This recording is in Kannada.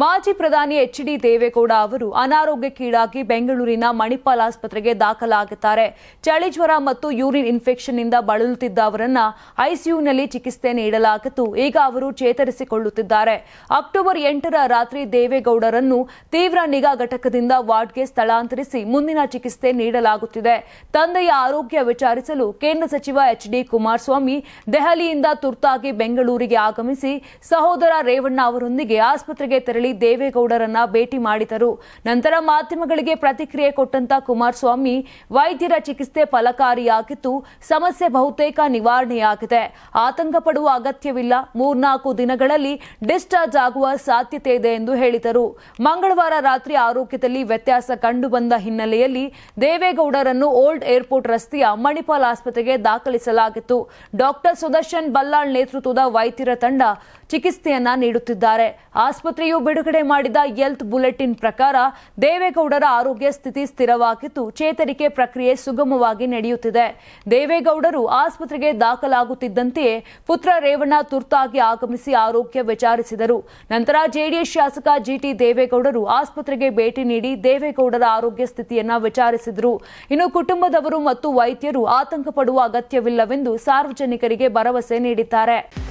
ಮಾಜಿ ಪ್ರಧಾನಿ ಎಚ್ ಡಿ ದೇವೇಗೌಡ ಅವರು ಅನಾರೋಗ್ಯಕ್ಕೀಡಾಗಿ ಬೆಂಗಳೂರಿನ ಮಣಿಪಾಲ್ ಆಸ್ಪತ್ರೆಗೆ ದಾಖಲಾಗಿದ್ದಾರೆ. ಚಳಿ ಜ್ವರ ಮತ್ತು ಯೂರಿನ್ ಇನ್ಫೆಕ್ಷನ್ನಿಂದ ಬಳಲುತ್ತಿದ್ದ ಅವರನ್ನ ಐಸಿಯುನಲ್ಲಿ ಚಿಕಿತ್ಸೆ ನೀಡಲಾಗಿತ್ತು. ಈಗ ಅವರು ಚೇತರಿಸಿಕೊಳ್ಳುತ್ತಿದ್ದಾರೆ. ಅಕ್ಟೋಬರ್ ಎಂಟರ ರಾತ್ರಿ ದೇವೇಗೌಡರನ್ನು ತೀವ್ರ ನಿಗಾ ಘಟಕದಿಂದ ವಾರ್ಡ್ಗೆ ಸ್ಥಳಾಂತರಿಸಿ ಮುಂದಿನ ಚಿಕಿತ್ಸೆ ನೀಡಲಾಗುತ್ತಿದೆ. ತಂದೆಯ ಆರೋಗ್ಯ ವಿಚಾರಿಸಲು ಕೇಂದ್ರ ಸಚಿವ ಎಚ್ ಡಿ ಕುಮಾರಸ್ವಾಮಿ ದೆಹಲಿಯಿಂದ ತುರ್ತಾಗಿ ಬೆಂಗಳೂರಿಗೆ ಆಗಮಿಸಿ ಸಹೋದರ ರೇವಣ್ಣ ಅವರೊಂದಿಗೆ ಆಸ್ಪತ್ರೆಗೆ ತೆರಳಿ ದೇವೇಗೌಡರನ್ನ ಭೇಟಿ ಮಾಡಿದರು. ನಂತರ ಮಾಧ್ಯಮಗಳಿಗೆ ಪ್ರತಿಕ್ರಿಯೆ ಕೊಟ್ಟಂತ ಕುಮಾರಸ್ವಾಮಿ, ವೈದ್ಯರ ಚಿಕಿತ್ಸೆ ಫಲಕಾರಿಯಾಗಿದ್ದು ಸಮಸ್ಯೆ ಬಹುತೇಕ ನಿವಾರಣೆಯಾಗಿದೆ. ಆತಂಕ ಪಡುವ ಅಗತ್ಯವಿಲ್ಲ. ಮೂರ್ನಾಲ್ಕು ದಿನಗಳಲ್ಲಿ ಡಿಸ್ಚಾರ್ಜ್ ಆಗುವ ಸಾಧ್ಯತೆ ಇದೆ ಎಂದು ಹೇಳಿದರು. ಮಂಗಳವಾರ ರಾತ್ರಿ ಆರೋಗ್ಯದಲ್ಲಿ ವ್ಯತ್ಯಾಸ ಕಂಡುಬಂದ ಹಿನ್ನೆಲೆಯಲ್ಲಿ ದೇವೇಗೌಡರನ್ನು ಓಲ್ಡ್ ಏರ್ಪೋರ್ಟ್ ರಸ್ತೆಯ ಮಣಿಪಾಲ್ ಆಸ್ಪತ್ರೆಗೆ ದಾಖಲಿಸಲಾಗಿತ್ತು. ಡಾಕ್ಟರ್ ಸುದರ್ಶನ್ ಬಲ್ಲಾಳ್ ನೇತೃತ್ವದ ವೈದ್ಯರ ತಂಡ ಚಿಕಿತ್ಸೆಯನ್ನ ನೀಡುತ್ತಿದ್ದಾರೆ. ಆಸ್ಪತ್ರೆಯು ಬಿಡುಗಡೆ ಮಾಡಿದ ಹೆಲ್ತ್ ಬುಲೆಟಿನ್ ಪ್ರಕಾರ ದೇವೇಗೌಡರ ಆರೋಗ್ಯ ಸ್ಥಿತಿ ಸ್ಥಿರವಾಗಿದ್ದು ಚೇತರಿಕೆ ಪ್ರಕ್ರಿಯೆ ಸುಗಮವಾಗಿ ನಡೆಯುತ್ತಿದೆ. ದೇವೇಗೌಡರು ಆಸ್ಪತ್ರೆಗೆ ದಾಖಲಾಗುತ್ತಿದ್ದಂತೆಯೇ ಪುತ್ರ ರೇವಣ್ಣ ತುರ್ತಾಗಿ ಆಗಮಿಸಿ ಆರೋಗ್ಯ ವಿಚಾರಿಸಿದರು. ನಂತರ ಜೆಡಿಎಸ್ ಶಾಸಕ ಜಿಟಿ ದೇವೇಗೌಡರು ಆಸ್ಪತ್ರೆಗೆ ಭೇಟಿ ನೀಡಿ ದೇವೇಗೌಡರ ಆರೋಗ್ಯ ಸ್ಥಿತಿಯನ್ನ ವಿಚಾರಿಸಿದರು. ಇನ್ನು ಕುಟುಂಬದವರು ಮತ್ತು ವೈದ್ಯರು ಆತಂಕ ಪಡುವ ಅಗತ್ಯವಿಲ್ಲವೆಂದು ಸಾರ್ವಜನಿಕರಿಗೆ ಭರವಸೆ ನೀಡಿದ್ದಾರೆ.